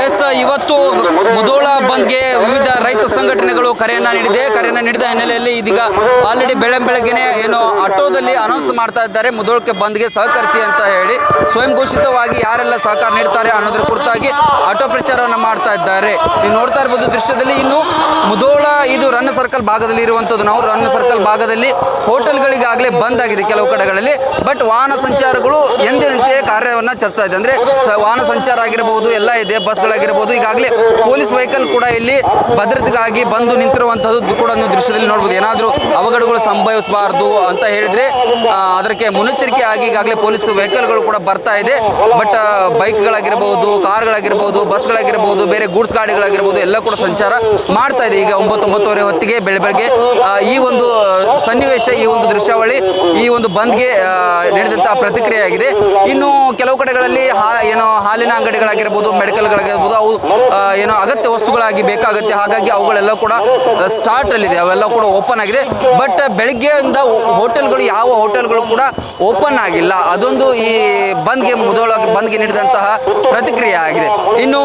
S ಇವತ್ತು ಮುಧೋಳ ಬಂದ್ಗೆ ವಿವಿಧ ರೈತ ಸಂಘಟನೆಗಳು ಕರೆಯನ್ನ ನೀಡಿದೆ. ಕರೆಯನ್ನ ನೀಡಿದ ಹಿನ್ನೆಲೆಯಲ್ಲಿ ಇದೀಗ ಆಲ್ರೆಡಿ ಬೆಳೆ ಬೆಳಗ್ಗೆನೆ ಏನು ಆಟೋದಲ್ಲಿ ಅನೌನ್ಸ್ ಮಾಡ್ತಾ ಇದ್ದಾರೆ. ಮುದೋಳಕ್ಕೆ ಬಂದ್ಗೆ ಸಹಕರಿಸಿ ಅಂತ ಹೇಳಿ ಸ್ವಯಂ ಘೋಷಿತವಾಗಿ ಯಾರೆಲ್ಲ ಸಹಕಾರ ನೀಡ್ತಾರೆ ಅನ್ನೋದ್ರ ಕುರಿತಾಗಿ ಆಟೋ ಪ್ರಚಾರವನ್ನು ಮಾಡ್ತಾ ಇದ್ದಾರೆ. ನೀವು ನೋಡ್ತಾ ಇರ್ಬೋದು ದೃಶ್ಯದಲ್ಲಿ ಇನ್ನು ಮುದೋಳ ಇದು ರನ್ನ ಸರ್ಕಲ್ ಭಾಗದಲ್ಲಿ ಇರುವಂತದ್ದು. ನಾವು ರನ್ನ ಸರ್ಕಲ್ ಭಾಗದಲ್ಲಿ ಹೋಟೆಲ್ಗಳಿಗಾಗಲೇ ಬಂದ್ ಆಗಿದೆ ಕೆಲವು ಕಡೆಗಳಲ್ಲಿ. ಬಟ್ ವಾಹನ ಸಂಚಾರಗಳು ಎಂದಿನಂತೆ ಕಾರ್ಯವನ್ನು ಚರ್ಚಾ ಇದೆ. ಅಂದ್ರೆ ವಾಹನ ಸಂಚಾರ ಆಗಿರಬಹುದು ಎಲ್ಲ ಇದೆ ಬಸ್ಗಳಾಗಿರಬಹುದು ಈಗಾಗಲೇ ಪೊಲೀಸ್ ವೆಹಿಕಲ್ ಕೂಡ ಇಲ್ಲಿ ಭದ್ರತೆಗಾಗಿ ಬಂದು ನಿಂತಿರುವಂತಹದ್ದು ಕೂಡ ಒಂದು ದೃಶ್ಯದಲ್ಲಿ ನೋಡ್ಬೋದು. ಏನಾದರೂ ಅವಘಡಗಳು ಸಂಭವಿಸಬಾರ್ದು ಅಂತ ಹೇಳಿದ್ರೆ ಅದಕ್ಕೆ ಮುನ್ನೆಚ್ಚರಿಕೆ ಆಗಿ ಈಗಾಗಲೇ ಪೊಲೀಸ್ ವೆಹಿಕಲ್ಗಳು ಕೂಡ ಬರ್ತಾ ಇದೆ. ಬಟ್ ಬೈಕ್ಗಳಾಗಿರ್ಬೋದು, ಕಾರ್ಗಳಾಗಿರ್ಬೋದು, ಬಸ್ಗಳಾಗಿರ್ಬೋದು, ಬೇರೆ ಗೂಡ್ಸ್ ಗಾಡಿಗಳಾಗಿರ್ಬೋದು, ಎಲ್ಲ ಕೂಡ ಸಂಚಾರ ಮಾಡ್ತಾ ಇದೆ. ಈಗ ಒಂಬತ್ತೊಂಬತ್ತುವರೆ ಹೊತ್ತಿಗೆ ಬೆಳೆ, ಬೆಳಗ್ಗೆ ಈ ಒಂದು ಸನ್ನಿವೇಶ, ಈ ಒಂದು ದೃಶ್ಯಾವಳಿ, ಈ ಒಂದು ಬಂದ್ಗೆ ನಡೆದಂತಹ ಪ್ರತಿಕ್ರಿಯೆ ಪ್ರತಿಕ್ರಿಯೆಯಾಗಿದೆ ಇನ್ನು ಕೆಲವು ಕಡೆಗಳಲ್ಲಿ ಹಾ, ಏನೋ ಹಾಲಿನ ಅಂಗಡಿಗಳಾಗಿರ್ಬೋದು, ಮೆಡಿಕಲ್ಗಳಾಗಿರ್ಬೋದು, ಅವು ಏನೋ ಅಗತ್ಯ ವಸ್ತುಗಳಾಗಿ ಬೇಕಾಗುತ್ತೆ. ಹಾಗಾಗಿ ಅವುಗಳೆಲ್ಲ ಕೂಡ ಸ್ಟಾರ್ಟ್ ಅಲ್ಲಿದೆ. ಅವೆಲ್ಲ ಕೂಡ ಓಪನ್ ಆಗಿದೆ. ಬಟ್ ಬೆಳಗ್ಗೆಯಿಂದ ಹೋಟೆಲ್ಗಳು, ಯಾವ ಹೋಟೆಲ್ಗಳು ಕೂಡ ಓಪನ್ ಆಗಿಲ್ಲ. ಅದೊಂದು ಈ ಬಂದ್ಗೆ ಮುದೋಳ ಬಂದ್ಗೆ ನೀಡಿದಂತಹ ಪ್ರತಿಕ್ರಿಯೆ ಆಗಿದೆ. ಇನ್ನು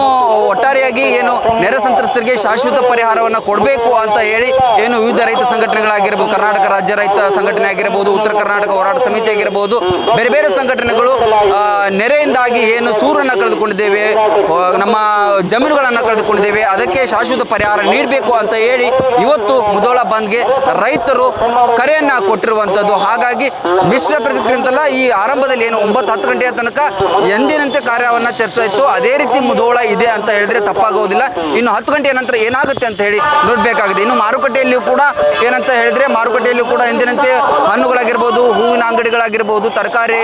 ಒಟ್ಟಾರೆಯಾಗಿ ಏನು ನೆರೆ ಸಂತ್ರಸ್ತರಿಗೆ ಶಾಶ್ವತ ಪರಿಹಾರವನ್ನು ಕೊಡಬೇಕು ಅಂತ ಹೇಳಿ ಏನು ವಿವಿಧ ರೈತ ಸಂಘಟನೆಗಳಾಗಿರ್ಬೋದು, ಕರ್ನಾಟಕ ರಾಜ್ಯ ರೈತ ಸಂಘಟನೆ ಆಗಿರಬಹುದು ಉತ್ತರ ಕರ್ನಾಟಕ ಹೋರಾಟ ಸಮಿತಿ ಆಗಿರಬಹುದು ಬೇರೆ ಬೇರೆ ಸಂಘಟನೆಗಳು ನೆರೆಯಿಂದಾಗಿ ಏನು ಸೂರನ್ನು ಕಳೆದುಕೊಂಡಿದ್ದೇವೆ ನಮ್ಮ ಜಮೀನುಗಳನ್ನು ಕಳೆದುಕೊಂಡಿದ್ದೇವೆ, ಅದಕ್ಕೆ ಶಾಶ್ವತ ಪರಿಹಾರ ನೀಡಬೇಕು ಅಂತ ಹೇಳಿ ಇವತ್ತು ಮುದೋಳ ಬಂದ್ಗೆ ರೈತರು ಕರೆಯನ್ನು ಕೊಟ್ಟಿರುವಂಥದ್ದು ಹಾಗಾಗಿ ಮಿಶ್ರ ಪ್ರತಿಕ್ರಿಯೆ ಅಂತಲ್ಲ ಈ ಆರಂಭದಲ್ಲಿ ಏನು ಒಂಬತ್ತು ಹತ್ತು ಗಂಟೆಯ ತನಕ ಎಂದಿನಂತೆ ಕಾರ್ಯವನ್ನು ಚರ್ಚೆ ಇತ್ತು, ಅದೇ ರೀತಿ ಮುದೋಳ ಇದೆ ಅಂತ ಹೇಳಿದ್ರೆ ತಪ್ಪಾಗುವುದಿಲ್ಲ ಇನ್ನು ಹತ್ತು ಗಂಟೆಯ ನಂತರ ಏನಾಗುತ್ತೆ ಅಂತ ಹೇಳಿ ನೋಡಬೇಕಾಗಿದೆ. ಇನ್ನು ಮಾರುಕಟ್ಟೆಯಲ್ಲಿಯೂ ಕೂಡ ಏನಂತ ಹೇಳಿದ್ರೆ ಮಾರುಕಟ್ಟೆಯಲ್ಲೂ ಕೂಡ ಎಂದಿನಂತೆ ಹಣ್ಣುಗಳಾಗಿರ್ಬೋದು, ಹೂವಿನ ಅಂಗಡಿಗಳಾಗಿರ್ಬೋದು, ತರಕಾರಿ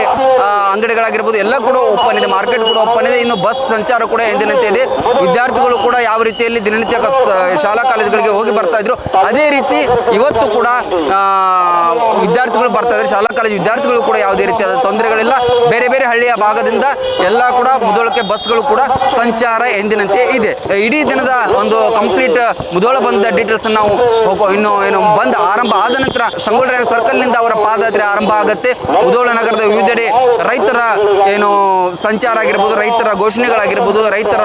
ಅಂಗಡಿಗಳಾಗಿರ್ಬೋದು, ಎಲ್ಲ ಕೂಡ ಓಪನ್ ಇದೆ. ಮಾರ್ಕೆಟ್ ಕೂಡ ಓಪನ್ ಇದೆ. ಇನ್ನು ಬಸ್ ಸಂಚಾರ ಕೂಡ ಎಂದಿನಂತೆ ಇದೆ. ವಿದ್ಯಾರ್ಥಿಗಳು ಕೂಡ ಯಾವ ರೀತಿಯಲ್ಲಿ ದಿನನಿತ್ಯ ಶಾಲಾ ಕಾಲೇಜುಗಳಿಗೆ ಹೋಗಿ ಬರ್ತಾ ಇದ್ರು. ಅದೇ ರೀತಿ ಇವತ್ತು ಕೂಡ ವಿದ್ಯಾರ್ಥಿಗಳು ಬರ್ತಾ ಇದ್ದಾರೆ. ಶಾಲಾ ಕಾಲೇಜು ವಿದ್ಯಾರ್ಥಿಗಳು ಕೂಡ ಯಾವುದೇ ರೀತಿಯಾದ ತೊಂದರೆಗಳಿಲ್ಲ. ಬೇರೆ ಬೇರೆ ಹಳ್ಳಿಯ ಭಾಗದಿಂದ ಎಲ್ಲ ಕೂಡ ಮುದೋಳಕ್ಕೆ ಬಸ್ಗಳು ಕೂಡ ಸಂಚಾರ ಎಂದಿನಂತೆ ಇದೆ. ಇಡೀ ದಿನದ ಒಂದು ಕಂಪ್ಲೀಟ್ ಮುದೋಳ ಬಂದ ಡೀಟೇಲ್ಸ್ ನಾವು ಹೋಗೋ ಇನ್ನು ಏನು ಬಂದ್ ಆರಂಭ ಆದ ನಂತರ ಸಂಗೊಳ್ಳ ಸರ್ಕಲ್ನಿಂದ ಅವರ ಪಾದಯಾತ್ರೆ ಆರಂಭ ಆಗುತ್ತೆ. ಮುದೋಳ ನಗರದ ವಿವಿಧೆಡೆ ರೈತರ ಏನು ಸಂಚಾರ ಆಗಿರ್ಬೋದು, ರೈತರ ಘೋಷಣೆಗಳಾಗಿರ್ಬೋದು, ರೈತರ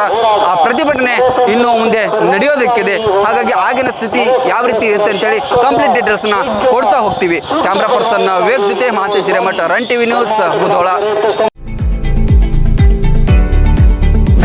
ಪ್ರತಿಭಟನೆ ಇನ್ನು ಮುಂದೆ ನಡೆಯೋದಕ್ಕಿದೆ. ಹಾಗಾಗಿ ಆಗಿನ ಸ್ಥಿತಿ ಯಾವ ರೀತಿ ಇರುತ್ತೆ ಅಂತೇಳಿ ಕಂಪ್ಲೀಟ್ ಡೀಟೇಲ್ಸ್ನ ಕೊಡ್ತಾ ಹೋಗ್ತೀವಿ. ಕ್ಯಾಮ್ರಾ ಪರ್ಸನ್ ವಿವೇಕ್ ಜೊತೆ Mahantesh Hiremath run TV news Mudhol